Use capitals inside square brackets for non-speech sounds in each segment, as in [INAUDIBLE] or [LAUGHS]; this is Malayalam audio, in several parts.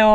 ഹലോ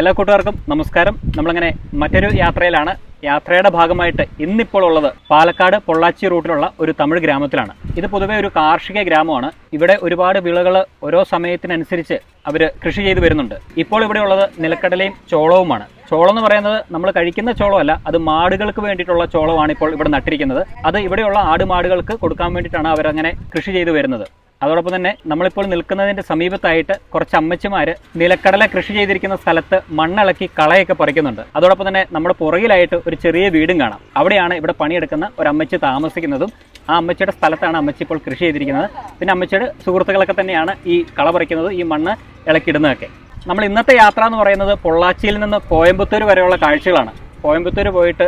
എല്ലാ കൂട്ടുകാർക്കും നമസ്കാരം. നമ്മളങ്ങനെ മറ്റൊരു യാത്രയിലാണ്. യാത്രയുടെ ഭാഗമായിട്ട് ഇന്നിപ്പോൾ ഉള്ളത് പാലക്കാട് പൊള്ളാച്ചി റൂട്ടിലുള്ള ഒരു തമിഴ് ഗ്രാമത്തിലാണ്. ഇത് പൊതുവെ ഒരു കാർഷിക ഗ്രാമമാണ്. ഇവിടെ ഒരുപാട് വിളകൾ ഓരോ സമയത്തിനനുസരിച്ച് അവർ കൃഷി ചെയ്തു വരുന്നുണ്ട്. ഇപ്പോൾ ഇവിടെ ഉള്ളത് നിലക്കടലയും ചോളവുമാണ്. ചോളം എന്ന് പറയുന്നത് നമ്മൾ കഴിക്കുന്ന ചോളമല്ല അത് മാടുകൾക്ക് വേണ്ടിയിട്ടുള്ള ചോളമാണ് ഇപ്പോൾ ഇവിടെ നട്ടിരിക്കുന്നത്. അത് ഇവിടെയുള്ള ആടുമാടുകൾക്ക് കൊടുക്കാൻ വേണ്ടിയിട്ടാണ് അവരങ്ങനെ കൃഷി ചെയ്തു വരുന്നത്. അതോടൊപ്പം തന്നെ നമ്മളിപ്പോൾ നിൽക്കുന്നതിന്റെ സമീപത്തായിട്ട് കുറച്ച് അമ്മച്ചിമാർ നിലക്കടല കൃഷി ചെയ്തിരിക്കുന്ന സ്ഥലത്ത് മണ്ണിളക്കി കളയൊക്കെ പറിക്കുന്നുണ്ട്. അതോടൊപ്പം തന്നെ നമ്മുടെ പുറകിലായിട്ട് ഒരു ചെറിയ വീടും കാണാം. അവിടെയാണ് ഇവിടെ പണിയെടുക്കുന്ന ഒരു അമ്മച്ചി താമസിക്കുന്നതും ആ അമ്മച്ചിയുടെ സ്ഥലത്താണ് അമ്മച്ചി ഇപ്പോൾ കൃഷി ചെയ്തിരിക്കുന്നത്. പിന്നെ അമ്മച്ചിയുടെ സുഹൃത്തുക്കളൊക്കെ തന്നെയാണ് ഈ കള പറിക്കുന്നത് ഈ മണ്ണ് ഇളക്കിയിടുന്നതൊക്കെ. നമ്മൾ ഇന്നത്തെ യാത്ര എന്ന് പറയുന്നത് പൊള്ളാച്ചിയിൽ നിന്ന് കോയമ്പത്തൂർ വരെയുള്ള കാഴ്ചകളാണ്. കോയമ്പത്തൂർ പോയിട്ട്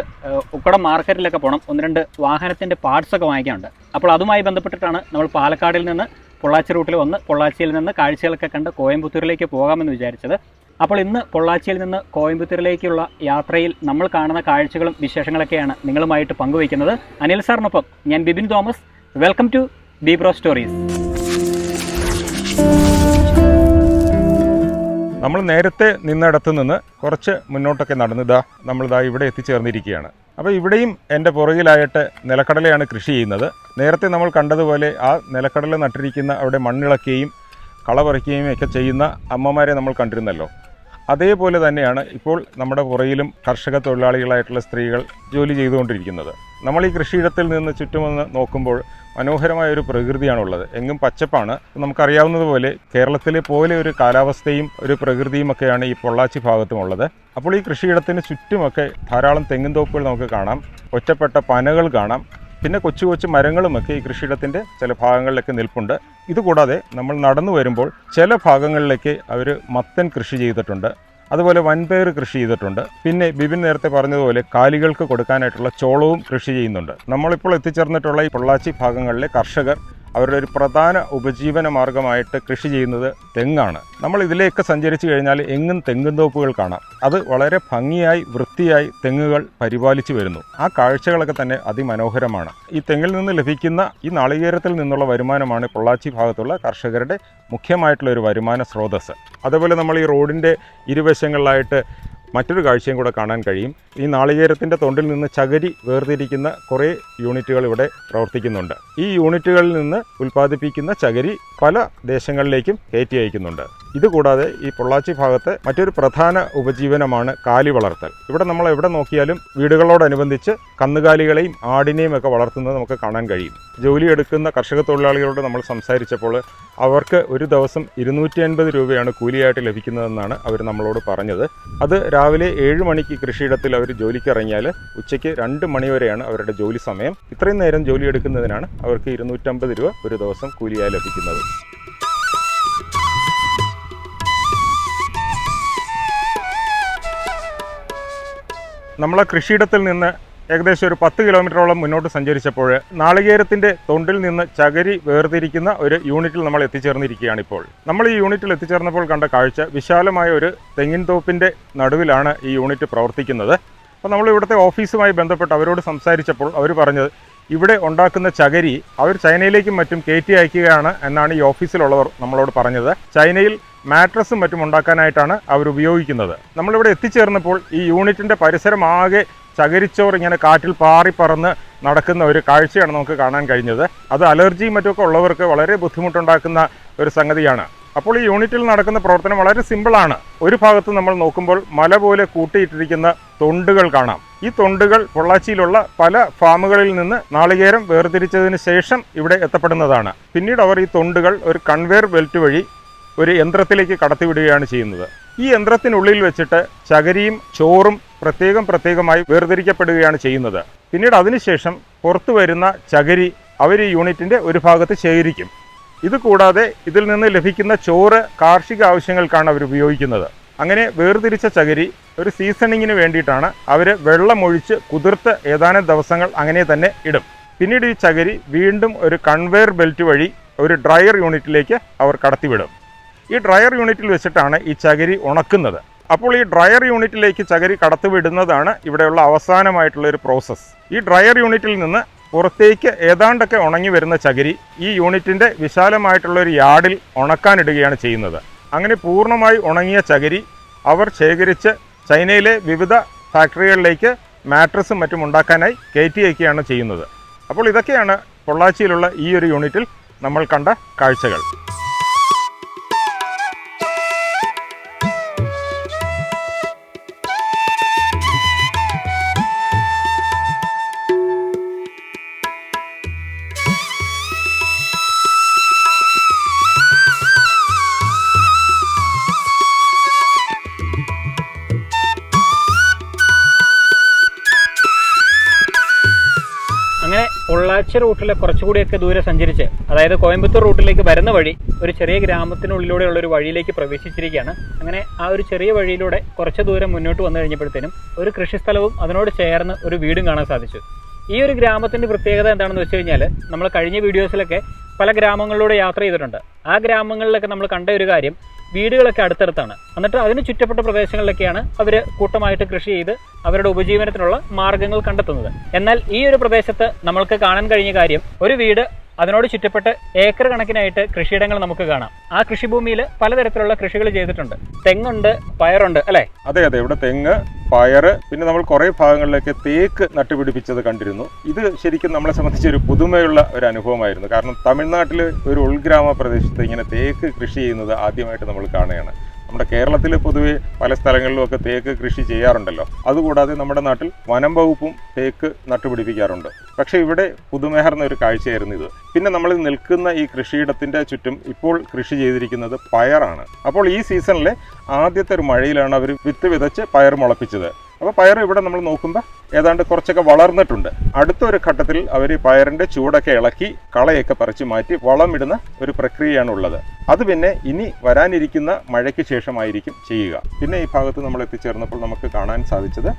ഉക്കടം മാർക്കറ്റിലൊക്കെ പോകണം ഒന്ന് രണ്ട് വാഹനത്തിന്റെ പാർട്സൊക്കെ വാങ്ങിക്കാനുണ്ട്. അപ്പോൾ അതുമായി ബന്ധപ്പെട്ടിട്ടാണ് നമ്മൾ പാലക്കാടിൽ നിന്ന് പൊള്ളാച്ചി റൂട്ടിൽ വന്ന് പൊള്ളാച്ചിയിൽ നിന്ന് കാഴ്ചകളൊക്കെ കണ്ട് കോയമ്പത്തൂരിലേക്ക് പോകാമെന്ന് വിചാരിച്ചത്. അപ്പോൾ ഇന്ന് പൊള്ളാച്ചിയിൽ നിന്ന് കോയമ്പത്തൂരിലേക്കുള്ള യാത്രയിൽ നമ്മൾ കാണുന്ന കാഴ്ചകളും വിശേഷങ്ങളൊക്കെയാണ് നിങ്ങളുമായിട്ട് പങ്കുവയ്ക്കുന്നത്. അനിൽ സാറിനൊപ്പം ഞാൻ ബിബിൻ തോമസ്. വെൽക്കം ടു ബീബ്രോ സ്റ്റോറീസ്. നമ്മൾ നേരത്തെ നിന്നിടത്ത് നിന്ന് കുറച്ച് മുന്നോട്ടൊക്കെ നടന്നിതാ നമ്മളിതാ ഇവിടെ എത്തിച്ചേർന്നിരിക്കുകയാണ്. അപ്പോൾ ഇവിടെയും എന്റെ പുറകിലായിട്ട് നിലക്കടലയാണ് കൃഷി ചെയ്യുന്നത്. നേരത്തെ നമ്മൾ കണ്ടതുപോലെ ആ നിലക്കടല നട്ടിരിക്കുന്ന അവിടെ മണ്ണിളക്കുകയും കള പറിക്കുകയും ഒക്കെ ചെയ്യുന്ന അമ്മമാരെ നമ്മൾ കണ്ടിരുന്നല്ലോ. അതേപോലെ തന്നെയാണ് ഇപ്പോൾ നമ്മുടെ പുറയിലും കർഷക തൊഴിലാളികളായിട്ടുള്ള സ്ത്രീകൾ ജോലി ചെയ്തുകൊണ്ടിരിക്കുന്നത്. നമ്മൾ ഈ കൃഷിയിടത്തിൽ നിന്ന് ചുറ്റുമൊന്ന് നോക്കുമ്പോൾ മനോഹരമായ ഒരു പ്രകൃതിയാണുള്ളത്. എങ്ങും പച്ചപ്പാണ്. നമുക്കറിയാവുന്നതുപോലെ കേരളത്തിലെ പോലെ ഒരു കാലാവസ്ഥയും ഒരു പ്രകൃതിയും ഒക്കെയാണ് ഈ പൊള്ളാച്ചി ഭാഗത്തും ഉള്ളത് അപ്പോൾ ഈ കൃഷിയിടത്തിന് ചുറ്റുമൊക്കെ ധാരാളം തെങ്ങിൻ തോപ്പുകൾ നമുക്ക് കാണാം. ഒറ്റപ്പെട്ട പനകൾ കാണാം. പിന്നെ കൊച്ചു കൊച്ചു മരങ്ങളുമൊക്കെ ഈ കൃഷിയിടത്തിന്റെ ചില ഭാഗങ്ങളിലൊക്കെ നിൽപ്പുണ്ട്. ഇതുകൂടാതെ നമ്മൾ നടന്നു വരുമ്പോൾ ചില ഭാഗങ്ങളിലേക്ക് അവർ മത്തൻ കൃഷി ചെയ്തിട്ടുണ്ട്. അതുപോലെ വൻപയർ കൃഷി ചെയ്തിട്ടുണ്ട്. പിന്നെ ബിബിൻ നേരത്തെ പറഞ്ഞതുപോലെ കാലികൾക്ക് കൊടുക്കാനായിട്ടുള്ള ചോളവും കൃഷി ചെയ്യുന്നുണ്ട്. നമ്മളിപ്പോൾ എത്തിച്ചേർന്നിട്ടുള്ള ഈ പൊള്ളാച്ചി ഭാഗങ്ങളിലെ കർഷകർ അവരുടെ ഒരു പ്രധാന ഉപജീവന മാർഗമായിട്ട് കൃഷി ചെയ്യുന്നത് തെങ്ങാണ്. നമ്മൾ ഇതിലേക്ക് സഞ്ചരിച്ചു കഴിഞ്ഞാൽ എങ്ങും തെങ്ങും തോപ്പുകൾ കാണാം. അത് വളരെ ഭംഗിയായി വൃത്തിയായി തെങ്ങുകൾ പരിപാലിച്ചു വരുന്നു. ആ കാഴ്ചകളൊക്കെ തന്നെ അതിമനോഹരമാണ്. ഈ തെങ്ങിൽ നിന്ന് ലഭിക്കുന്ന ഈ നാളികേരത്തിൽ നിന്നുള്ള വരുമാനമാണ് പൊള്ളാച്ചി ഭാഗത്തുള്ള കർഷകരുടെ മുഖ്യമായിട്ടുള്ള ഒരു വരുമാന സ്രോതസ്സ്. അതുപോലെ നമ്മൾ ഈ റോഡിന്റെ ഇരുവശങ്ങളിലായിട്ട് മറ്റൊരു കാഴ്ചയും കൂടെ കാണാൻ കഴിയും. ഈ നാളികേരത്തിന്റെ തൊണ്ടിൽ നിന്ന് ചകരി വേർതിരിക്കുന്ന കുറേ യൂണിറ്റുകൾ ഇവിടെ പ്രവർത്തിക്കുന്നുണ്ട്. ഈ യൂണിറ്റുകളിൽ നിന്ന് ഉൽപ്പാദിപ്പിക്കുന്ന ചകരി പല ദേശങ്ങളിലേക്കും കയറ്റി അയക്കുന്നുണ്ട്. ഇതുകൂടാതെ ഈ പൊള്ളാച്ചി ഭാഗത്തെ മറ്റൊരു പ്രധാന ഉപജീവനമാണ് കാലി വളർത്തൽ. ഇവിടെ നമ്മൾ എവിടെ നോക്കിയാലും വീടുകളോടനുബന്ധിച്ച് കന്നുകാലികളെയും ആടിനെയും ഒക്കെ വളർത്തുന്നത് നമുക്ക് കാണാൻ കഴിയും. ജോലിയെടുക്കുന്ന കർഷക തൊഴിലാളികളോട് നമ്മൾ സംസാരിച്ചപ്പോൾ അവർക്ക് ഒരു ദിവസം ഇരുന്നൂറ്റി അൻപത് രൂപയാണ് കൂലിയായിട്ട് ലഭിക്കുന്നതെന്നാണ് അവർ നമ്മളോട് പറഞ്ഞത്. അത് രാവിലെ ഏഴ് മണിക്ക് കൃഷിയിടത്തിൽ അവർ ജോലിക്ക് ഇറങ്ങിയാൽ ഉച്ചയ്ക്ക് രണ്ട് മണി വരെയാണ് അവരുടെ ജോലി സമയം. ഇത്രയും നേരം ജോലി എടുക്കുന്നതിനാണ് അവർക്ക് ഇരുന്നൂറ്റമ്പത് രൂപ ഒരു ദിവസം കൂലിയായി ലഭിക്കുന്നത്. നമ്മളെ കൃഷിയിടത്തിൽ നിന്ന് ഏകദേശം ഒരു പത്ത് കിലോമീറ്ററോളം മുന്നോട്ട് സഞ്ചരിച്ചപ്പോൾ നാളികേരത്തിന്റെ തൊണ്ടിൽ നിന്ന് ചകരി വേർതിരിക്കുന്ന ഒരു യൂണിറ്റിൽ നമ്മൾ എത്തിച്ചേർന്നിരിക്കുകയാണ് ഇപ്പോൾ നമ്മൾ ഈ യൂണിറ്റിൽ എത്തിച്ചേർന്നപ്പോൾ കണ്ട കാഴ്ച വിശാലമായ ഒരു തെങ്ങിൻ തോപ്പിന്റെ നടുവിലാണ് ഈ യൂണിറ്റ് പ്രവർത്തിക്കുന്നത്. അപ്പോൾ നമ്മൾ ഇവിടുത്തെ ഓഫീസുമായി ബന്ധപ്പെട്ട് അവരോട് സംസാരിച്ചപ്പോൾ അവർ പറഞ്ഞത് ഇവിടെ ഉണ്ടാക്കുന്ന ചകരി അവർ ചൈനയിലേക്കും മറ്റും കയറ്റി അയക്കുകയാണ് എന്നാണ് ഈ ഓഫീസിലുള്ളവർ നമ്മളോട് പറഞ്ഞത്. ചൈനയിൽ മാട്രസും മറ്റും ഉണ്ടാക്കാനായിട്ടാണ് അവർ ഉപയോഗിക്കുന്നത് നമ്മളിവിടെ എത്തിച്ചേർന്നപ്പോൾ ഈ യൂണിറ്റിന്റെ പരിസരം ആകെ ചകരിച്ചോർ ഇങ്ങനെ കാറ്റിൽ പാറി പറന്ന് നടക്കുന്ന ഒരു കാഴ്ചയാണ് നമുക്ക് കാണാൻ കഴിഞ്ഞത്. അത് അലർജിയും മറ്റുമൊക്കെ ഉള്ളവർക്ക് വളരെ ബുദ്ധിമുട്ടുണ്ടാക്കുന്ന ഒരു സംഗതിയാണ്. അപ്പോൾ ഈ യൂണിറ്റിൽ നടക്കുന്ന പ്രവർത്തനം വളരെ സിമ്പിളാണ്. ഒരു ഭാഗത്ത് നമ്മൾ നോക്കുമ്പോൾ മല പോലെ കൂട്ടിയിട്ടിരിക്കുന്ന തൊണ്ടുകൾ കാണാം. ഈ തൊണ്ടുകൾ പൊള്ളാച്ചിയിലുള്ള പല ഫാമുകളിൽ നിന്ന് നാളികേരം വേർതിരിച്ചതിന് ശേഷം ഇവിടെ എത്തപ്പെടുന്നതാണ്. പിന്നീട് അവർ ഈ തൊണ്ടുകൾ ഒരു കൺവെയർ ബെൽറ്റ് വഴി ഒരു യന്ത്രത്തിലേക്ക് കടത്തിവിടുകയാണ് ചെയ്യുന്നത്. ഈ യന്ത്രത്തിനുള്ളിൽ വെച്ചിട്ട് ചകരിയും ചോറും പ്രത്യേകം പ്രത്യേകമായി വേർതിരിക്കപ്പെടുകയാണ് ചെയ്യുന്നത്. പിന്നീട് അതിനുശേഷം പുറത്തു വരുന്ന ചകരി അവർ ഈ യൂണിറ്റിന്റെ ഒരു ഭാഗത്ത് ശേഖരിക്കും. ഇതുകൂടാതെ ഇതിൽ നിന്ന് ലഭിക്കുന്ന ചോറ് കാർഷിക ആവശ്യങ്ങൾക്കാണ് അവർ ഉപയോഗിക്കുന്നത്. അങ്ങനെ വേർതിരിച്ച ചകരി ഒരു സീസണിങ്ങിന് വേണ്ടിയിട്ടാണ് അവർ വെള്ളമൊഴിച്ച് കുതിർത്ത് ഏതാനും ദിവസങ്ങൾ അങ്ങനെ തന്നെ ഇടും. പിന്നീട് ഈ ചകരി വീണ്ടും ഒരു കൺവെയർ ബെൽറ്റ് വഴി ഒരു ഡ്രയർ യൂണിറ്റിലേക്ക് അവർ കടത്തിവിടും. ഈ ഡ്രയർ യൂണിറ്റിൽ വെച്ചിട്ടാണ് ഈ ചകിരി ഉണക്കുന്നത്. അപ്പോൾ ഈ ഡ്രയർ യൂണിറ്റിലേക്ക് ചകിരി കടത്തിവിടുന്നതാണ് ഇവിടെയുള്ള അവസാനമായിട്ടുള്ള ഒരു പ്രോസസ്സ്. ഈ ഡ്രയർ യൂണിറ്റിൽ നിന്ന് പുറത്തേക്ക് ഏതാണ്ടൊക്കെ ഉണങ്ങി വരുന്ന ചകിരി ഈ യൂണിറ്റിന്റെ വിശാലമായിട്ടുള്ള ഒരു യാർഡിൽ ഉണക്കാനിടുകയാണ് ചെയ്യുന്നത്. അങ്ങനെ പൂർണമായി ഉണങ്ങിയ ചകിരി അവർ ശേഖരിച്ച് ചൈനയിലെ വിവിധ ഫാക്ടറികളിലേക്ക് മാട്രസും മറ്റും ഉണ്ടാക്കാനായി കയറ്റി അയക്കുകയാണ് ചെയ്യുന്നത്. അപ്പോൾ ഇതൊക്കെയാണ് പൊള്ളാച്ചിയിലുള്ള ഈ ഒരു യൂണിറ്റിൽ നമ്മൾ കണ്ട കാഴ്ചകൾ. പൊള്ളാച്ചി റൂട്ടിലെ കുറച്ചുകൂടിയൊക്കെ ദൂരെ സഞ്ചരിച്ച് അതായത് കോയമ്പത്തൂർ റൂട്ടിലേക്ക് വരുന്ന വഴി ഒരു ചെറിയ ഗ്രാമത്തിനുള്ളിലൂടെയുള്ള ഒരു വഴിയിലേക്ക് പ്രവേശിച്ചിരിക്കുകയാണ്. അങ്ങനെ ആ ഒരു ചെറിയ വഴിയിലൂടെ കുറച്ച് ദൂരം മുന്നോട്ട് വന്നു കഴിഞ്ഞപ്പോഴത്തേനും ഒരു കൃഷിസ്ഥലവും അതിനോട് ചേർന്ന് ഒരു വീടും കാണാൻ സാധിച്ചു. ഈ ഒരു ഗ്രാമത്തിന്റെ പ്രത്യേകത എന്താണെന്ന് വെച്ച് കഴിഞ്ഞാൽ നമ്മൾ കഴിഞ്ഞ വീഡിയോസിലൊക്കെ പല ഗ്രാമങ്ങളിലൂടെ യാത്ര ചെയ്തിട്ടുണ്ട്. ആ ഗ്രാമങ്ങളിലൊക്കെ നമ്മൾ കണ്ട ഒരു കാര്യം വീടുകളൊക്കെ അടുത്തടുത്താണ്. എന്നിട്ട് അതിന് ചുറ്റപ്പെട്ട പ്രദേശങ്ങളിലൊക്കെയാണ് അവർ കൂട്ടമായിട്ട് കൃഷി ചെയ്ത് അവരുടെ ഉപജീവനത്തിനുള്ള മാർഗങ്ങൾ കണ്ടെത്തുന്നത്. എന്നാൽ ഈ ഒരു പ്രദേശത്ത് നമ്മൾക്ക് കാണാൻ കഴിഞ്ഞ കാര്യം ഒരു വീട് അതിനോട് ചുറ്റപ്പെട്ട് ഏക്കർ കണക്കിനായിട്ട് കൃഷിയിടങ്ങൾ നമുക്ക് കാണാം. ആ കൃഷിഭൂമിയിൽ പലതരത്തിലുള്ള കൃഷികൾ ചെയ്തിട്ടുണ്ട്. തെങ്ങുണ്ട് പയറുണ്ട് അല്ലേ? അതെ അതെ. ഇവിടെ തെങ്ങ് പയറ് പിന്നെ നമ്മൾ കുറേ ഭാഗങ്ങളിലൊക്കെ തേക്ക് നട്ടുപിടിപ്പിച്ചത് കണ്ടിരുന്നു. ഇത് ശരിക്കും നമ്മളെ സംബന്ധിച്ച് ഒരു പുതുമയുള്ള ഒരു അനുഭവമായിരുന്നു. കാരണം തമിഴ്നാട്ടിൽ ഒരു ഉൾഗ്രാമ പ്രദേശത്ത് ഇങ്ങനെ തേക്ക് കൃഷി ചെയ്യുന്നത് ആദ്യമായിട്ട് നമ്മൾ കാണുകയാണ്. നമ്മുടെ കേരളത്തിൽ പൊതുവെ പല സ്ഥലങ്ങളിലും ഒക്കെ തേക്ക് കൃഷി ചെയ്യാറുണ്ടല്ലോ. അതുകൂടാതെ നമ്മുടെ നാട്ടിൽ വനം വകുപ്പും തേക്ക് നട്ടുപിടിപ്പിക്കാറുണ്ട്. പക്ഷേ ഇവിടെ പുതുമേഹർന്ന ഒരു കാഴ്ചയായിരുന്നു ഇത്. പിന്നെ നമ്മൾ നിൽക്കുന്ന ഈ കൃഷിയിടത്തിന്റെ ചുറ്റും ഇപ്പോൾ കൃഷി ചെയ്തിരിക്കുന്നത് പയറാണ്. അപ്പോൾ ഈ സീസണിലെ ആദ്യത്തെ ഒരു മഴയിലാണ് അവർ വിത്ത് വിതച്ച് പയർ മുളപ്പിച്ചത്. അപ്പോൾ പയർ ഇവിടെ നമ്മൾ നോക്കുമ്പോൾ ഏതാണ്ട് കുറച്ചൊക്കെ വളർന്നിട്ടുണ്ട്. അടുത്ത ഒരു ഘട്ടത്തിൽ അവർ പയറിന്റെ ചൂടൊക്കെ ഇളക്കി കളയൊക്കെ പറിച്ചു മാറ്റി വളമിടുന്ന ഒരു പ്രക്രിയയാണ് ഉള്ളത് അത് പിന്നെ ഇനി വരാനിരിക്കുന്ന മഴയ്ക്ക് ശേഷമായിരിക്കും ചെയ്യുക. പിന്നെ ഈ ഭാഗത്ത് നമ്മൾ എത്തിച്ചേർന്നപ്പോൾ നമുക്ക് കാണാൻ സാധിച്ചത്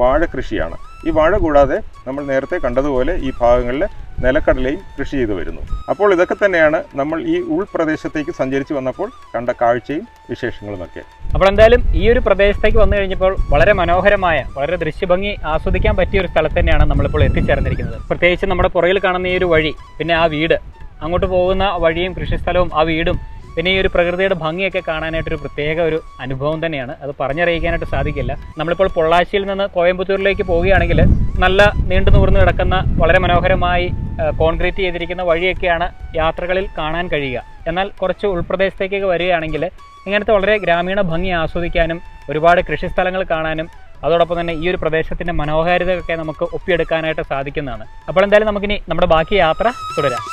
വാഴ കൃഷിയാണ്. ഈ വാഴ കൂടാതെ നമ്മൾ നേരത്തെ കണ്ടതുപോലെ ഈ ഭാഗങ്ങളിൽ നിലക്കടലയും കൃഷി ചെയ്തു വരുന്നു. അപ്പോൾ ഇതൊക്കെ തന്നെയാണ് നമ്മൾ ഈ ഉൾപ്രദേശത്തേക്ക് സഞ്ചരിച്ച് വന്നപ്പോൾ കണ്ട കാഴ്ചയും വിശേഷങ്ങളും ഒക്കെ അപ്പോൾ എന്തായാലും ഈ ഒരു പ്രദേശത്തേക്ക് വന്നു കഴിഞ്ഞപ്പോൾ വളരെ മനോഹരമായ വളരെ ദൃശ്യഭംഗി ആസ്വദിക്കാൻ പറ്റിയ ഒരു സ്ഥലത്ത് തന്നെയാണ് നമ്മളിപ്പോൾ എത്തിച്ചേർന്നിരിക്കുന്നത്. പ്രത്യേകിച്ച് നമ്മുടെ പുറകിൽ കാണുന്ന ഈ ഒരു വഴി പിന്നെ ആ വീട് അങ്ങോട്ട് പോകുന്ന വഴിയും കൃഷിസ്ഥലവും ആ വീടും പിന്നെ ഈ ഒരു പ്രകൃതിയുടെ ഭംഗിയൊക്കെ കാണാനായിട്ട് ഒരു പ്രത്യേക ഒരു അനുഭവം തന്നെയാണ്. അത് പറഞ്ഞറിയിക്കാനായിട്ട് സാധിക്കില്ല. നമ്മളിപ്പോൾ പൊള്ളാച്ചിയിൽ നിന്ന് കോയമ്പത്തൂരിലേക്ക് പോവുകയാണെങ്കിൽ നല്ല നീണ്ടു നൂർന്നു കിടക്കുന്ന വളരെ മനോഹരമായി കോൺക്രീറ്റ് ചെയ്തിരിക്കുന്ന വഴിയൊക്കെയാണ് യാത്രകളിൽ കാണാൻ കഴിയുക. എന്നാൽ കുറച്ച് ഉൾപ്രദേശത്തേക്കൊക്കെ വരികയാണെങ്കിൽ ഇങ്ങനത്തെ വളരെ ഗ്രാമീണ ഭംഗി ആസ്വദിക്കാനും ഒരുപാട് കൃഷിസ്ഥലങ്ങൾ കാണാനും അതോടൊപ്പം തന്നെ ഈ ഒരു പ്രദേശത്തിന്റെ മനോഹാരിതയൊക്കെ നമുക്ക് ഒപ്പിയെടുക്കാനായിട്ട് സാധിക്കുന്നതാണ്. അപ്പോൾ എന്തായാലും നമുക്കിനി നമ്മുടെ ബാക്കി യാത്ര തുടരാം.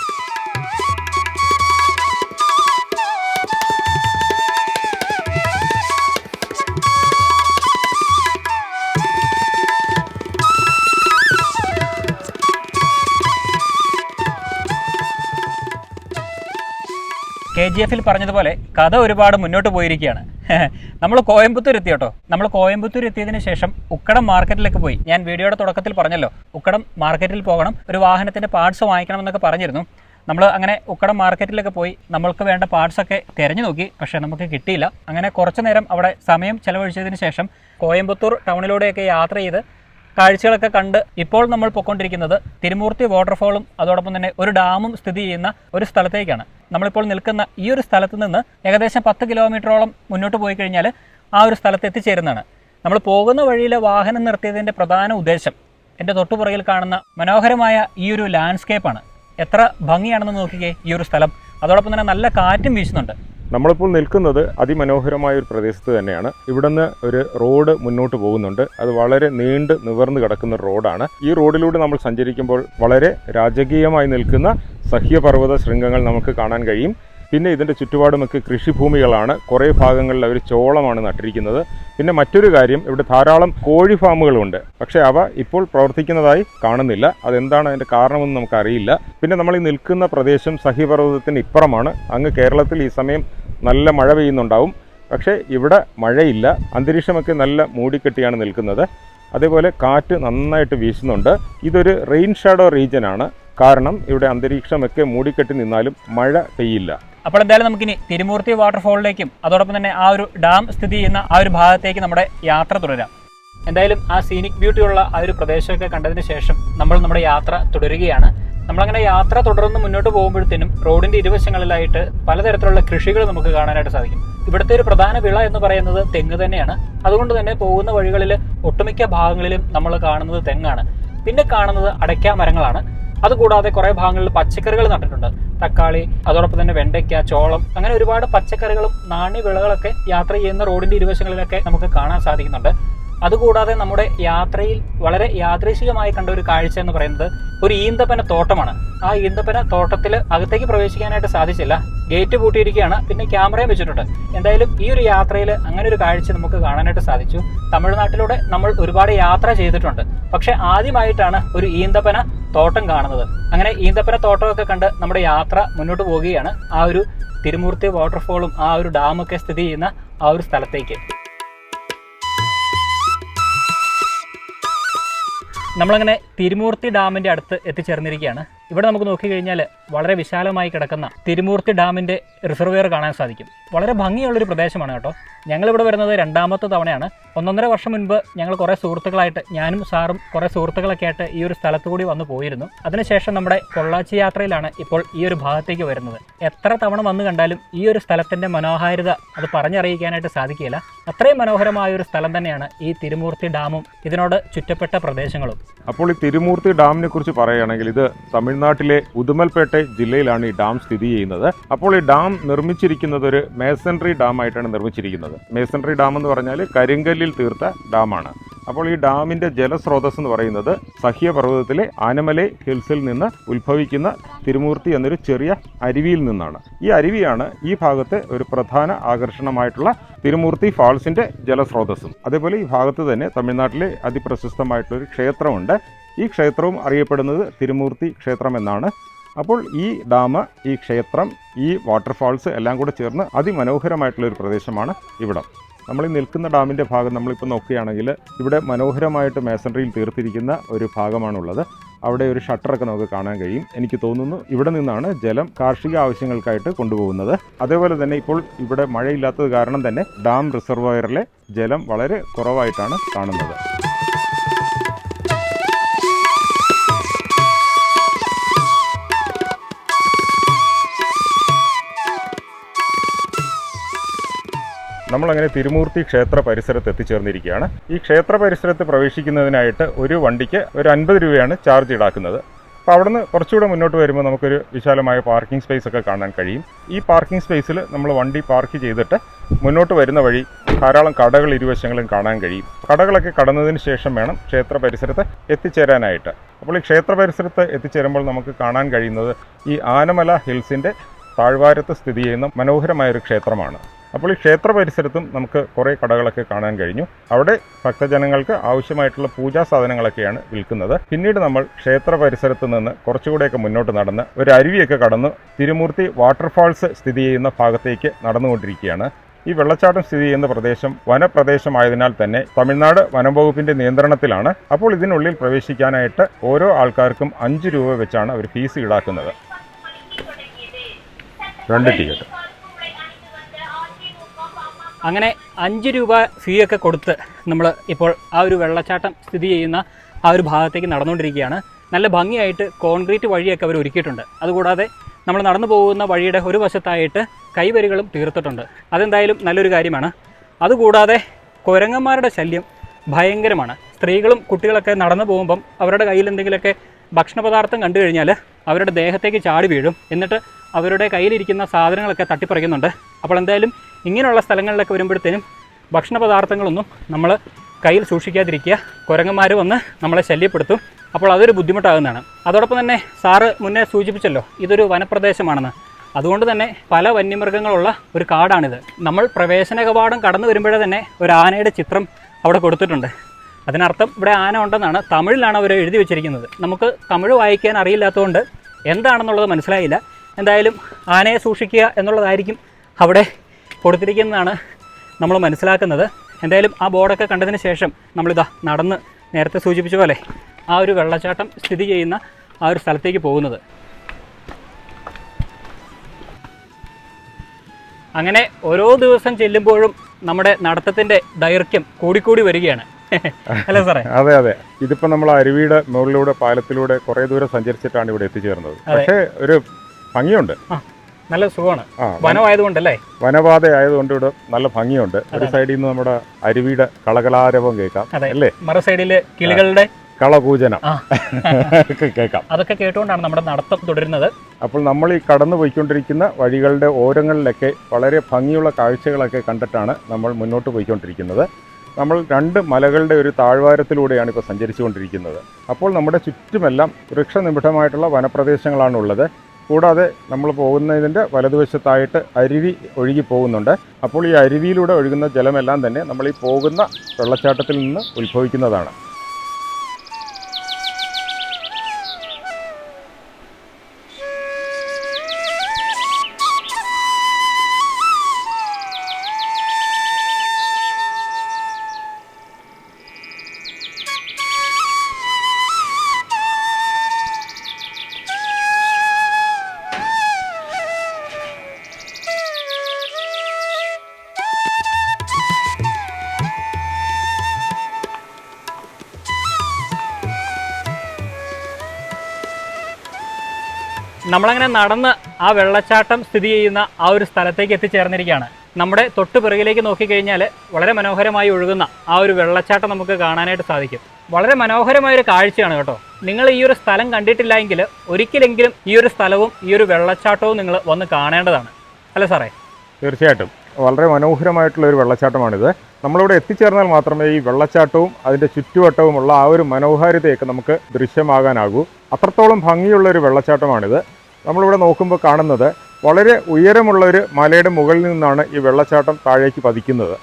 ജി എഫിൽ പറഞ്ഞതുപോലെ കഥ ഒരുപാട് മുന്നോട്ട് പോയിരിക്കുകയാണ്. [LAUGHS] നമ്മൾ കോയമ്പത്തൂർ എത്തി കേട്ടോ നമ്മൾ കോയമ്പത്തൂർ എത്തിയതിനു ശേഷം ഉക്കടം മാർക്കറ്റിലേക്ക് പോയി. ഞാൻ വീഡിയോയുടെ തുടക്കത്തിൽ പറഞ്ഞല്ലോ ഉക്കടം മാർക്കറ്റിൽ പോകണം ഒരു വാഹനത്തിന്റെ പാർട്സ് വാങ്ങിക്കണം എന്നൊക്കെ പറഞ്ഞിരുന്നു. നമ്മൾ അങ്ങനെ ഉക്കടം മാർക്കറ്റിലൊക്കെ പോയി. നമ്മൾക്ക് വേണ്ട പാർട്സൊക്കെ തിരഞ്ഞു നോക്കി പക്ഷേ നമുക്ക് കിട്ടിയില്ല. അങ്ങനെ കുറച്ചു നേരം അവിടെ സമയം ചെലവഴിച്ചതിന് ശേഷം കോയമ്പത്തൂർ ടൗണിലൂടെയൊക്കെ യാത്ര ചെയ്ത് കാഴ്ചകളൊക്കെ കണ്ട് ഇപ്പോൾ നമ്മൾ പൊയ്ക്കൊണ്ടിരിക്കുന്നത് തിരുമൂർത്തി വാട്ടർഫോളും അതോടൊപ്പം തന്നെ ഒരു ഡാമും സ്ഥിതി ചെയ്യുന്ന ഒരു സ്ഥലത്തേക്കാണ്. നമ്മളിപ്പോൾ നിൽക്കുന്ന ഈ ഒരു സ്ഥലത്ത് നിന്ന് ഏകദേശം പത്ത് കിലോമീറ്ററോളം മുന്നോട്ട് പോയി കഴിഞ്ഞാൽ ആ ഒരു സ്ഥലത്ത് എത്തിച്ചേരുന്നതാണ്. നമ്മൾ പോകുന്ന വഴിയിലെ വാഹനം നിർത്തിയതിന്റെ പ്രധാന ഉദ്ദേശം എന്റെ തൊട്ടുപുറകിൽ കാണുന്ന മനോഹരമായ ഈ ഒരു ലാൻഡ്സ്കേപ്പാണ് എത്ര ഭംഗിയാണെന്ന് നോക്കിക്കേ ഈ ഒരു സ്ഥലം. അതോടൊപ്പം തന്നെ നല്ല കാറ്റും വീശുന്നുണ്ട്. നമ്മളിപ്പോൾ നിൽക്കുന്നത് അതിമനോഹരമായ ഒരു പ്രദേശത്ത് തന്നെയാണ്. ഇവിടുന്ന് ഒരു റോഡ് മുന്നോട്ട് പോകുന്നുണ്ട്. അത് വളരെ നീണ്ട് നിവർന്ന് കിടക്കുന്ന റോഡാണ്. ഈ റോഡിലൂടെ നമ്മൾ സഞ്ചരിക്കുമ്പോൾ വളരെ രാജകീയമായി നിൽക്കുന്ന സഹ്യപർവത ശൃംഗങ്ങൾ നമുക്ക് കാണാൻ കഴിയും. പിന്നെ ഇതിന്റെ ചുറ്റുപാടുമൊക്കെ കൃഷിഭൂമികളാണ്. കുറേ ഭാഗങ്ങളിൽ അവർ ചോളമാണ് നട്ടിരിക്കുന്നത്. പിന്നെ മറ്റൊരു കാര്യം ഇവിടെ ധാരാളം കോഴി ഫാമുകളുണ്ട്. പക്ഷേ അവ ഇപ്പോൾ പ്രവർത്തിക്കുന്നതായി കാണുന്നില്ല. അതെന്താണ് അതിന്റെ കാരണമെന്ന് നമുക്കറിയില്ല. പിന്നെ നമ്മൾ ഈ നിൽക്കുന്ന പ്രദേശം സഹിപർവതത്തിന് ഇപ്പുറമാണ്. അങ്ങ് കേരളത്തിൽ ഈ സമയം നല്ല മഴ പെയ്യുന്നുണ്ടാവും. പക്ഷേ ഇവിടെ മഴയില്ല. അന്തരീക്ഷമൊക്കെ നല്ല മൂടിക്കെട്ടിയാണ് നിൽക്കുന്നത്. അതേപോലെ കാറ്റ് നന്നായിട്ട് വീശുന്നുണ്ട്. ഇതൊരു റെയിൻ ഷാഡോ റീജിയനാണ്. കാരണം ഇവിടെ അന്തരീക്ഷമൊക്കെ മൂടിക്കെട്ടി നിന്നാലും മഴ പെയ്യില്ല. അപ്പോൾ എന്തായാലും നമുക്കിനി തിരുമൂർത്തി വാട്ടർഫോളിലേക്കും അതോടൊപ്പം തന്നെ ആ ഒരു ഡാം സ്ഥിതി ചെയ്യുന്ന ആ ഒരു ഭാഗത്തേക്ക് നമ്മുടെ യാത്ര തുടരാം. എന്തായാലും ആ സീനിക് ബ്യൂട്ടിയുള്ള ആ ഒരു പ്രദേശമൊക്കെ കണ്ടതിന് ശേഷം നമ്മൾ നമ്മുടെ യാത്ര തുടരുകയാണ്. നമ്മളങ്ങനെ യാത്ര തുടർന്ന് മുന്നോട്ട് പോകുമ്പോഴത്തേനും റോഡിന്റെ ഇരുവശങ്ങളിലായിട്ട് പലതരത്തിലുള്ള കൃഷികൾ നമുക്ക് കാണാനായിട്ട് സാധിക്കും. ഇവിടുത്തെ ഒരു പ്രധാന വിള എന്ന് പറയുന്നത് തെങ്ങ് തന്നെയാണ്. അതുകൊണ്ട് തന്നെ പോകുന്ന വഴികളിൽ ഒട്ടുമിക്ക ഭാഗങ്ങളിലും നമ്മൾ കാണുന്നത് തെങ്ങാണ്. പിന്നെ കാണുന്നത് അടയ്ക്കാ മരങ്ങളാണ് അതുകൂടാതെ കുറെ ഭാഗങ്ങളിൽ പച്ചക്കറികൾ നട്ടിട്ടുണ്ട്. തക്കാളി അതോടൊപ്പം തന്നെ വെണ്ടയ്ക്ക ചോളം അങ്ങനെ ഒരുപാട് പച്ചക്കറികളും നാണ്യവിളകളൊക്കെ യാത്ര ചെയ്യുന്ന റോഡിന്റെ ഇരുവശങ്ങളിലൊക്കെ നമുക്ക് കാണാൻ സാധിക്കുന്നുണ്ട്. അതുകൂടാതെ നമ്മുടെ യാത്രയിൽ വളരെ യാദൃശികമായി കണ്ട ഒരു കാഴ്ച എന്ന് പറയുന്നത് ഒരു ഈന്തപ്പന തോട്ടമാണ്. ആ ഈന്തപ്പന തോട്ടത്തിൽ അകത്തേക്ക് പ്രവേശിക്കാനായിട്ട് സാധിച്ചില്ല. ഗേറ്റ് പൂട്ടിയിരിക്കുകയാണ്. പിന്നെ ക്യാമറയും വെച്ചിട്ടുണ്ട്. എന്തായാലും ഈ ഒരു യാത്രയിൽ അങ്ങനെ ഒരു കാഴ്ച നമുക്ക് കാണാനായിട്ട് സാധിച്ചു. തമിഴ്നാട്ടിലൂടെ നമ്മൾ ഒരുപാട് യാത്ര ചെയ്തിട്ടുണ്ട്. പക്ഷെ ആദ്യമായിട്ടാണ് ഒരു ഈന്തപ്പന തോട്ടം കാണുന്നത്. അങ്ങനെ ഈന്തപ്പന തോട്ടമൊക്കെ കണ്ട് നമ്മുടെ യാത്ര മുന്നോട്ട് പോവുകയാണ്. ആ ഒരു തിരുമൂർത്തി വാട്ടർഫോളും ആ ഒരു ഡാമൊക്കെ സ്ഥിതി ചെയ്യുന്ന ആ ഒരു സ്ഥലത്തേക്ക്. നമ്മളങ്ങനെ തിരുമൂർത്തി ഡാമിന്റെ അടുത്ത് എത്തിച്ചേർന്നിരിക്കുകയാണ്. ഇവിടെ നമുക്ക് നോക്കിക്കഴിഞ്ഞാൽ വളരെ വിശാലമായി കിടക്കുന്ന തിരുമൂർത്തി ഡാമിന്റെ റിസർവെയർ കാണാൻ സാധിക്കും. വളരെ ഭംഗിയുള്ളൊരു പ്രദേശമാണ് കേട്ടോ. ഞങ്ങളിവിടെ വരുന്നത് രണ്ടാമത്തെ തവണയാണ്. ഒന്നൊന്നര വർഷം മുൻപ് ഞങ്ങൾ കുറേ സുഹൃത്തുക്കളായിട്ട് ഞാനും സാറും കുറേ സുഹൃത്തുക്കളൊക്കെ ആയിട്ട് ഈ ഒരു സ്ഥലത്തു കൂടി വന്നു പോയിരുന്നു. അതിനുശേഷം നമ്മുടെ പൊള്ളാച്ചി യാത്രയിലാണ് ഇപ്പോൾ ഈ ഒരു ഭാഗത്തേക്ക് വരുന്നത്. എത്ര തവണ വന്നു കണ്ടാലും ഈ ഒരു സ്ഥലത്തിന്റെ മനോഹാരിത അത് പറഞ്ഞറിയിക്കാനായിട്ട് സാധിക്കില്ല അത്രയും മനോഹരമായ ഒരു സ്ഥലം തന്നെയാണ് ഈ തിരുമൂർത്തി ഡാമും ഇതിനോട് ചുറ്റപ്പെട്ട പ്രദേശങ്ങളും. അപ്പോൾ ഈ തിരുമൂർത്തി ഡാമിനെ കുറിച്ച് പറയുകയാണെങ്കിൽ ഇത് തമിഴ്നാട്ടിലെ ഉദുമൽപേട്ട ജില്ലയിലാണ് ഈ ഡാം സ്ഥിതി ചെയ്യുന്നത്. അപ്പോൾ ഈ ഡാം നിർമ്മിച്ചിരിക്കുന്നത് ഒരു മേസൺറി ഡാം ആയിട്ടാണ് നിർമ്മിച്ചിരിക്കുന്നത്. മേസൺറി ഡാം എന്ന് പറഞ്ഞാൽ കരിങ്കല്ലിൽ തീർത്ത ഡാമാണ്. അപ്പോൾ ഈ ഡാമിന്റെ ജലസ്രോതസ് എന്ന് പറയുന്നത് സഹ്യപർവതത്തിലെ ആനമലൈ ഹിൽസിൽ നിന്ന് ഉത്ഭവിക്കുന്ന തിരുമൂർത്തി എന്നൊരു ചെറിയ അരുവിയിൽ നിന്നാണ്. ഈ അരുവിയാണ് ഈ ഭാഗത്തെ ഒരു പ്രധാന ആകർഷണമായിട്ടുള്ള തിരുമൂർത്തി ഫാൾസിന്റെ ജലസ്രോതസ്സും. അതേപോലെ ഈ ഭാഗത്ത് തന്നെ തമിഴ്നാട്ടിലെ അതിപ്രശസ്തമായിട്ടുള്ളൊരു ക്ഷേത്രമുണ്ട്. ഈ ക്ഷേത്രവും അറിയപ്പെടുന്നത് തിരുമൂർത്തി ക്ഷേത്രം എന്നാണ് അപ്പോൾ ഈ ഡാം ഈ ക്ഷേത്രം ഈ വാട്ടർഫാൾസ് എല്ലാം കൂടെ ചേർന്ന് അതിമനോഹരമായിട്ടുള്ളൊരു പ്രദേശമാണ് ഇവിടം. നമ്മൾ ഈ നിൽക്കുന്ന ഡാമിന്റെ ഭാഗം നമ്മളിപ്പോൾ നോക്കുകയാണെങ്കിൽ ഇവിടെ മനോഹരമായിട്ട് മേസൺറിയിൽ തീർത്തിരിക്കുന്ന ഒരു ഭാഗമാണുള്ളത്. അവിടെ ഒരു ഷട്ടറൊക്കെ നമുക്ക് കാണാൻ കഴിയും. എനിക്ക് തോന്നുന്നു ഇവിടെ നിന്നാണ് ജലം കാർഷിക ആവശ്യങ്ങൾക്കായിട്ട് കൊണ്ടുപോകുന്നത്. അതേപോലെ തന്നെ ഇപ്പോൾ ഇവിടെ മഴയില്ലാത്തത് കാരണം തന്നെ ഡാം റിസർവയറിലെ ജലം വളരെ കുറവായിട്ടാണ് കാണുന്നത്. നമ്മളങ്ങനെ തിരുമൂർത്തി ക്ഷേത്ര പരിസരത്ത് എത്തിച്ചേർന്നിരിക്കുകയാണ്. ഈ ക്ഷേത്ര പരിസരത്ത് പ്രവേശിക്കുന്നതിനായിട്ട് ഒരു വണ്ടിക്ക് ഒരു അൻപത് രൂപയാണ് ചാർജ് ഈടാക്കുന്നത്. അപ്പോൾ അവിടുന്ന് കുറച്ചുകൂടെ മുന്നോട്ട് വരുമ്പോൾ നമുക്കൊരു വിശാലമായ പാർക്കിംഗ് സ്പേസ് ഒക്കെ കാണാൻ കഴിയും. ഈ പാർക്കിംഗ് സ്പേസിൽ നമ്മൾ വണ്ടി പാർക്ക് ചെയ്തിട്ട് മുന്നോട്ട് വരുന്ന വഴി ധാരാളം കടകൾ ഇരുവശങ്ങളും കാണാൻ കഴിയും. കടകളൊക്കെ കടന്നതിന് ശേഷം വേണം ക്ഷേത്ര പരിസരത്ത് എത്തിച്ചേരാനായിട്ട്. അപ്പോൾ ഈ ക്ഷേത്ര പരിസരത്ത് എത്തിച്ചേരുമ്പോൾ നമുക്ക് കാണാൻ കഴിയുന്നത് ഈ ആനമല ഹിൽസിന്റെ താഴ്വാരത്ത് സ്ഥിതി ചെയ്യുന്ന മനോഹരമായ ഒരു ക്ഷേത്രമാണ്. അപ്പോൾ ഈ ക്ഷേത്ര പരിസരത്തും നമുക്ക് കുറേ കടകളൊക്കെ കാണാൻ കഴിഞ്ഞു. അവിടെ ഭക്തജനങ്ങൾക്ക് ആവശ്യമായിട്ടുള്ള പൂജാ സാധനങ്ങളൊക്കെയാണ് വിൽക്കുന്നത്. പിന്നീട് നമ്മൾ ക്ഷേത്ര പരിസരത്ത് നിന്ന് കുറച്ചുകൂടെയൊക്കെ മുന്നോട്ട് നടന്ന് ഒരു അരുവിയൊക്കെ കടന്ന് തിരുമൂർത്തി വാട്ടർഫാൾസ് സ്ഥിതി ചെയ്യുന്ന ഭാഗത്തേക്ക് നടന്നുകൊണ്ടിരിക്കുകയാണ്. ഈ വെള്ളച്ചാട്ടം സ്ഥിതി ചെയ്യുന്ന പ്രദേശം വനപ്രദേശമായതിനാൽ തന്നെ തമിഴ്നാട് വനം വകുപ്പിന്റെ നിയന്ത്രണത്തിലാണ്. അപ്പോൾ ഇതിനുള്ളിൽ പ്രവേശിക്കാനായിട്ട് ഓരോ ആൾക്കാർക്കും അഞ്ച് രൂപ വെച്ചാണ് അവർ ഫീസ് ഈടാക്കുന്നത്. രണ്ട് ടിക്കറ്റ്. അങ്ങനെ അഞ്ച് രൂപ ഫീ ഒക്കെ കൊടുത്ത് നമ്മൾ ഇപ്പോൾ ആ ഒരു വെള്ളച്ചാട്ടം സ്ഥിതി ചെയ്യുന്ന ആ ഒരു ഭാഗത്തേക്ക് നടന്നുകൊണ്ടിരിക്കുകയാണ്. നല്ല ഭംഗിയായിട്ട് കോൺക്രീറ്റ് വഴിയൊക്കെ അവർ ഒരുക്കിയിട്ടുണ്ട്. അതുകൂടാതെ നമ്മൾ നടന്നു പോകുന്ന വഴിയുടെ ഒരു വശത്തായിട്ട് കൈവരികളും തീർത്തിട്ടുണ്ട്. അതെന്തായാലും നല്ലൊരു കാര്യമാണ്. അതുകൂടാതെ കുരങ്ങന്മാരുടെ ശല്യം ഭയങ്കരമാണ്. സ്ത്രീകളും കുട്ടികളൊക്കെ നടന്നു പോകുമ്പം അവരുടെ കയ്യിൽ എന്തെങ്കിലുമൊക്കെ ഭക്ഷണപദാർത്ഥം കണ്ടു കഴിഞ്ഞാൽ അവരുടെ ദേഹത്തേക്ക് ചാടി വീഴും. എന്നിട്ട് അവരുടെ കയ്യിലിരിക്കുന്ന സാധനങ്ങളൊക്കെ തട്ടിപ്പറിക്കുന്നുണ്ട്. അപ്പോൾ എന്തായാലും ഇങ്ങനെയുള്ള സ്ഥലങ്ങളിലൊക്കെ വരുമ്പോഴത്തേനും ഭക്ഷണ പദാർത്ഥങ്ങളൊന്നും നമ്മൾ കയ്യിൽ സൂക്ഷിക്കാതിരിക്കുക. കുരങ്ങന്മാർ വന്ന് നമ്മളെ ശല്യപ്പെടുത്തും. അപ്പോൾ അതൊരു ബുദ്ധിമുട്ടാകുന്നതാണ്. അതോടൊപ്പം തന്നെ സാറ് മുന്നേ സൂചിപ്പിച്ചല്ലോ ഇതൊരു വനപ്രദേശമാണെന്ന്. അതുകൊണ്ട് തന്നെ പല വന്യമൃഗങ്ങളുള്ള ഒരു കാടാണിത്. നമ്മൾ പ്രവേശന കവാടം കടന്നു വരുമ്പോഴേ തന്നെ ഒരു ആനയുടെ ചിത്രം അവിടെ കൊടുത്തിട്ടുണ്ട്. അതിനർത്ഥം ഇവിടെ ആന ഉണ്ടെന്നാണ് തമിഴിലാണ് അവർ എഴുതി വെച്ചിരിക്കുന്നത്. നമുക്ക് തമിഴ് വായിക്കാൻ അറിയില്ലാത്തതുകൊണ്ട് എന്താണെന്നുള്ളത് മനസ്സിലായില്ല. എന്തായാലും ആനയെ സൂക്ഷിക്കുക എന്നുള്ളതായിരിക്കും അവിടെ കൊടുത്തിരിക്കുന്നതാണ് നമ്മൾ മനസ്സിലാക്കുന്നത്. എന്തായാലും ആ ബോർഡൊക്കെ കണ്ടതിന് ശേഷം നമ്മളിതാ നടന്ന് നേരത്തെ സൂചിപ്പിച്ച പോലെ ആ ഒരു വെള്ളച്ചാട്ടം സ്ഥിതി ചെയ്യുന്ന ആ ഒരു സ്ഥലത്തേക്ക് പോകുന്നത്. അങ്ങനെ ഓരോ ദിവസം ചെല്ലുമ്പോഴും നമ്മുടെ നടത്തത്തിന്റെ ദൈർഘ്യം കൂടിക്കൂടി വരികയാണ്. അല്ലേ സാറേ? [LAUGHS] അതെ അതെ. ഇതിപ്പോ നമ്മൾ അരുവിയുടെ മുകളിലൂടെ പാലത്തിലൂടെ കുറെ ദൂരം സഞ്ചരിച്ചിട്ടാണ് ഇവിടെ എത്തിച്ചേർന്നത്. പക്ഷേ ഒരു ഭംഗിയുണ്ട്. നല്ല സുഖമാണ്. വനമായതുകൊണ്ടല്ലേ? വനപാത ആയതുകൊണ്ട് ഇവിടെ നല്ല ഭംഗിയുണ്ട്. ഒരു സൈഡിൽ നിന്ന് നമ്മുടെ അരുവിയുടെ കളകലാരവം കേൾക്കാം അല്ലേ? മറു സൈഡിലെ കിളികളുടെ കളകൂജനം കേൾക്കാം. അതൊക്കെ കേട്ടുകൊണ്ടാണ് നമ്മുടെ നടത്തം തുടരുന്നത്. അപ്പോൾ നമ്മൾ ഈ കടന്നു പോയിക്കൊണ്ടിരിക്കുന്ന വഴികളുടെ ഓരങ്ങളിലൊക്കെ വളരെ ഭംഗിയുള്ള കാഴ്ചകളൊക്കെ കണ്ടിട്ടാണ് നമ്മൾ മുന്നോട്ട് പോയിക്കൊണ്ടിരിക്കുന്നത്. നമ്മൾ രണ്ട് മലകളുടെ ഒരു താഴ്വാരത്തിലൂടെയാണ് ഇപ്പോൾ സഞ്ചരിച്ചുകൊണ്ടിരിക്കുന്നത്. അപ്പോൾ നമ്മുടെ ചുറ്റുമെല്ലാം വൃക്ഷനിബിഡമായിട്ടുള്ള വനപ്രദേശങ്ങളാണ് ഉള്ളത് കൂടാതെ നമ്മൾ പോകുന്നതിന്റെ വലതുവശത്തായിട്ട് അരുവി ഒഴുകി പോകുന്നുണ്ട്. അപ്പോൾ ഈ അരുവിയിലൂടെ ഒഴുകുന്ന ജലമെല്ലാം തന്നെ നമ്മൾ ഈ പോകുന്ന വെള്ളച്ചാട്ടത്തിൽ നിന്ന് ഉത്ഭവിക്കുന്നതാണ്. നമ്മളങ്ങനെ നടന്ന് ആ വെള്ളച്ചാട്ടം സ്ഥിതി ചെയ്യുന്ന ആ ഒരു സ്ഥലത്തേക്ക് എത്തിച്ചേർന്നിരിക്കുകയാണ്. നമ്മുടെ തൊട്ട് പിറകിലേക്ക് നോക്കിക്കഴിഞ്ഞാൽ വളരെ മനോഹരമായി ഒഴുകുന്ന ആ ഒരു വെള്ളച്ചാട്ടം നമുക്ക് കാണാനായിട്ട് സാധിക്കും. വളരെ മനോഹരമായ ഒരു കാഴ്ചയാണ് കേട്ടോ. നിങ്ങൾ ഈ ഒരു സ്ഥലം കണ്ടിട്ടില്ല എങ്കിൽ ഒരിക്കലെങ്കിലും ഈ ഒരു സ്ഥലവും ഈ ഒരു വെള്ളച്ചാട്ടവും നിങ്ങൾ വന്ന് കാണേണ്ടതാണ്. അല്ലേ സാറേ? തീർച്ചയായിട്ടും. വളരെ മനോഹരമായിട്ടുള്ള ഒരു വെള്ളച്ചാട്ടമാണിത്. നമ്മളിവിടെ എത്തിച്ചേർന്നാൽ മാത്രമേ ഈ വെള്ളച്ചാട്ടവും അതിന്റെ ചുറ്റുവട്ടവുമുള്ള ആ ഒരു മനോഹാരിതയൊക്കെ നമുക്ക് ദൃശ്യമാകാനാകൂ. അത്രത്തോളം ഭംഗിയുള്ള ഒരു വെള്ളച്ചാട്ടമാണിത്. നമ്മളിവിടെ നോക്കുമ്പോൾ കാണുന്നത് വളരെ ഉയരമുള്ള ഒരു മലയുടെ മുകളിൽ നിന്നാണ് ഈ വെള്ളച്ചാട്ടം താഴേക്ക് പതിക്കുന്നത്.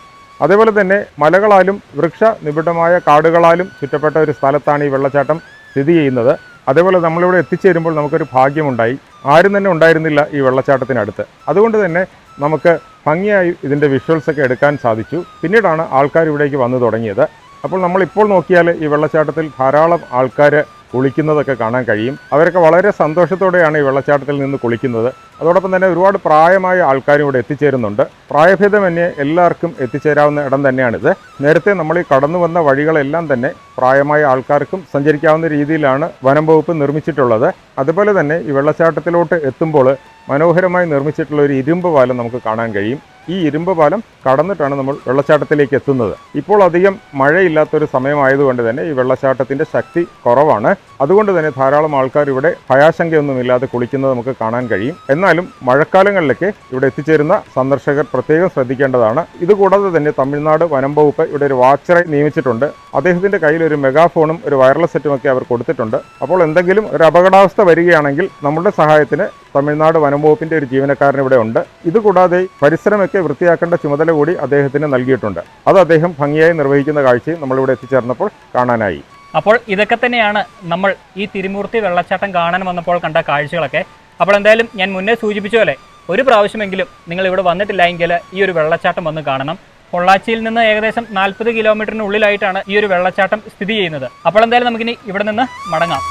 അതേപോലെ തന്നെ മലകളാലും വൃക്ഷ നിബിഡമായ കാടുകളാലും ചുറ്റപ്പെട്ട ഒരു സ്ഥലത്താണ് ഈ വെള്ളച്ചാട്ടം സ്ഥിതി ചെയ്യുന്നത്. അതേപോലെ നമ്മളിവിടെ എത്തിച്ചേരുമ്പോൾ നമുക്കൊരു ഭാഗ്യമുണ്ടായി. ആരും തന്നെ ഉണ്ടായിരുന്നില്ല ഈ വെള്ളച്ചാട്ടത്തിനടുത്ത്. അതുകൊണ്ട് തന്നെ നമുക്ക് ഭംഗിയായി ഇതിന്റെ വിഷ്വൽസൊക്കെ എടുക്കാൻ സാധിച്ചു. പിന്നീടാണ് ആൾക്കാർ ഇവിടേക്ക് വന്നു തുടങ്ങിയത്. അപ്പോൾ നമ്മളിപ്പോൾ നോക്കിയാൽ ഈ വെള്ളച്ചാട്ടത്തിൽ ധാരാളം ആൾക്കാർ കുളിക്കുന്നതൊക്കെ കാണാൻ കഴിയും. അവരൊക്കെ വളരെ സന്തോഷത്തോടെയാണ് ഈ വെള്ളച്ചാട്ടത്തിൽ നിന്ന് കുളിക്കുന്നത്. അതോടൊപ്പം തന്നെ ഒരുപാട് പ്രായമായ ആൾക്കാരും ഇവിടെ എത്തിച്ചേരുന്നുണ്ട്. പ്രായഭേദമന്യേ എല്ലാവർക്കും എത്തിച്ചേരാവുന്ന ഇടം തന്നെയാണിത്. നേരത്തെ നമ്മൾ ഈ കടന്നു വന്ന വഴികളെല്ലാം തന്നെ പ്രായമായ ആൾക്കാർക്കും സഞ്ചരിക്കാവുന്ന രീതിയിലാണ് വനം വകുപ്പ് നിർമ്മിച്ചിട്ടുള്ളത്. അതുപോലെ തന്നെ ഈ വെള്ളച്ചാട്ടത്തിലോട്ട് എത്തുമ്പോൾ മനോഹരമായി നിർമ്മിച്ചിട്ടുള്ള ഒരു ഇരുമ്പ് പാലം നമുക്ക് കാണാൻ കഴിയും. ഈ ഇരുമ്പ് പാലം കടന്നിട്ടാണ് നമ്മൾ വെള്ളച്ചാട്ടത്തിലേക്ക് എത്തുന്നത്. ഇപ്പോൾ അധികം മഴയില്ലാത്തൊരു സമയമായതുകൊണ്ട് തന്നെ ഈ വെള്ളച്ചാട്ടത്തിന്റെ ശക്തി കുറവാണ്. അതുകൊണ്ട് തന്നെ ധാരാളം ആൾക്കാർ ഇവിടെ ഭയാശങ്കയൊന്നുമില്ലാതെ കുളിക്കുന്നത് നമുക്ക് കാണാൻ കഴിയും. എന്നാലും മഴക്കാലങ്ങളിലൊക്കെ ഇവിടെ എത്തിച്ചേരുന്ന സന്ദർശകർ പ്രത്യേകം ശ്രദ്ധിക്കേണ്ടതാണ്. ഇതുകൂടാതെ തന്നെ തമിഴ്നാട് വനം വകുപ്പ് ഇവിടെ ഒരു വാച്ചറെ നിയമിച്ചിട്ടുണ്ട്. അദ്ദേഹത്തിന്റെ കയ്യിൽ ഒരു മെഗാഫോണും ഒരു വയർലെസ് സെറ്റും ഒക്കെ അവർ കൊടുത്തിട്ടുണ്ട്. അപ്പോൾ എന്തെങ്കിലും ഒരു അപകടാവസ്ഥ വരികയാണെങ്കിൽ നമ്മുടെ സഹായത്തിന് തമിഴ്നാട് വനം വകുപ്പിന്റെ ഒരു ജീവനക്കാരൻ ഇവിടെ ഉണ്ട്. ഇതുകൂടാതെ പരിസരമൊക്കെ വൃത്തിയാക്കേണ്ട ചുമതല കൂടി അദ്ദേഹത്തിന് നൽകിയിട്ടുണ്ട്. അത് അദ്ദേഹം ഭംഗിയായി നിർവഹിക്കുന്ന കാഴ്ചയും നമ്മളിവിടെ എത്തിച്ചേർന്നപ്പോൾ കാണാനായി. അപ്പോൾ ഇതൊക്കെ തന്നെയാണ് നമ്മൾ ഈ തിരുമൂർത്തി വെള്ളച്ചാട്ടം കാണാൻ വന്നപ്പോൾ കണ്ട കാഴ്ചകളൊക്കെ. അപ്പോൾ എന്തായാലും ഞാൻ മുന്നേ സൂചിപ്പിച്ച പോലെ ഒരു പ്രാവശ്യമെങ്കിലും നിങ്ങൾ ഇവിടെ വന്നിട്ടില്ല എങ്കിൽ ഈ ഒരു വെള്ളച്ചാട്ടം വന്ന് കാണണം. പൊള്ളാച്ചിയിൽ നിന്ന് ഏകദേശം നാൽപ്പത് കിലോമീറ്ററിനുള്ളിലായിട്ടാണ് ഈ ഒരു വെള്ളച്ചാട്ടം സ്ഥിതി ചെയ്യുന്നത്. അപ്പോൾ എന്തായാലും നമുക്കിനി ഇവിടെ നിന്ന് മടങ്ങാം.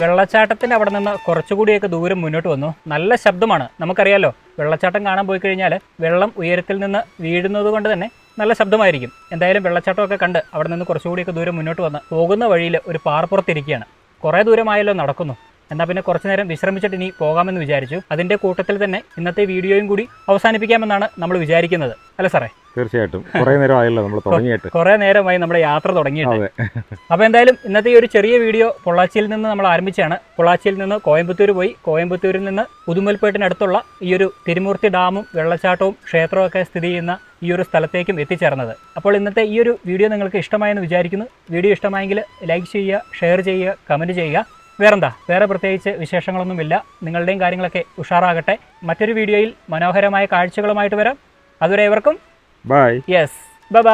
വെള്ളച്ചാട്ടത്തിന്റെ അവിടെ നിന്ന് കുറച്ചുകൂടിയൊക്കെ ദൂരം മുന്നോട്ട് വന്നു. നല്ല ശബ്ദമാണ്. നമുക്കറിയാലോ വെള്ളച്ചാട്ടം കാണാൻ പോയി കഴിഞ്ഞാൽ വെള്ളം ഉയരത്തിൽ നിന്ന് വീഴുന്നത് കൊണ്ട് തന്നെ നല്ല ശബ്ദമായിരിക്കും. എന്തായാലും വെള്ളച്ചാട്ടമൊക്കെ കണ്ട് അവിടെ നിന്ന് കുറച്ചുകൂടിയൊക്കെ ദൂരം മുന്നോട്ട് വന്ന് പോകുന്ന വഴിയിൽ ഒരു പാറപ്പുറത്തിരിക്കുകയാണ് കുറേ ദൂരമായല്ലോ നടക്കുന്നു. എന്നാൽ പിന്നെ കുറച്ച് നേരം വിശ്രമിച്ചിട്ട് ഇനി പോകാമെന്ന് വിചാരിച്ചു. അതിന്റെ കൂട്ടത്തിൽ തന്നെ ഇന്നത്തെ വീഡിയോയും കൂടി അവസാനിപ്പിക്കാമെന്നാണ് നമ്മൾ വിചാരിക്കുന്നത്. അല്ല സാറേ? തീർച്ചയായിട്ടും. കുറേ നേരം ആയല്ലോ നമ്മൾ തുടങ്ങിയിട്ട്. കുറേ നേരമായി നമ്മുടെ യാത്ര തുടങ്ങിയിട്ട്. അപ്പോൾ എന്തായാലും ഇന്നത്തെ ഈ ഒരു ചെറിയ വീഡിയോ പൊള്ളാച്ചിയിൽ നിന്ന് നമ്മൾ ആരംഭിച്ചാണ്. പൊള്ളാച്ചിയിൽ നിന്ന് കോയമ്പത്തൂർ പോയി. കോയമ്പത്തൂരിൽ നിന്ന് പുതുമൽപേട്ടിനടുത്തുള്ള ഈ ഒരു തിരുമൂർത്തി ഡാമും വെള്ളച്ചാട്ടവും ക്ഷേത്രവും ഒക്കെ സ്ഥിതി ചെയ്യുന്ന ഈ ഒരു സ്ഥലത്തേക്കും എത്തിച്ചേർന്നത്. അപ്പോൾ ഇന്നത്തെ ഈ ഒരു വീഡിയോ നിങ്ങൾക്ക് ഇഷ്ടമായെന്ന് വിചാരിക്കുന്നു. വീഡിയോ ഇഷ്ടമായെങ്കിൽ ലൈക്ക് ചെയ്യുക ഷെയർ ചെയ്യുക കമന്റ് ചെയ്യുക. വേറെന്താ? വേറെ പ്രത്യേകിച്ച് വിശേഷങ്ങളൊന്നുമില്ല. നിങ്ങളുടെയും കാര്യങ്ങളൊക്കെ ഉഷാറാകട്ടെ. മറ്റൊരു വീഡിയോയിൽ മനോഹരമായ കാഴ്ചകളുമായിട്ട് വരാം. അതുവരെ ഏവർക്കും ബൈ യെസ് ബൈ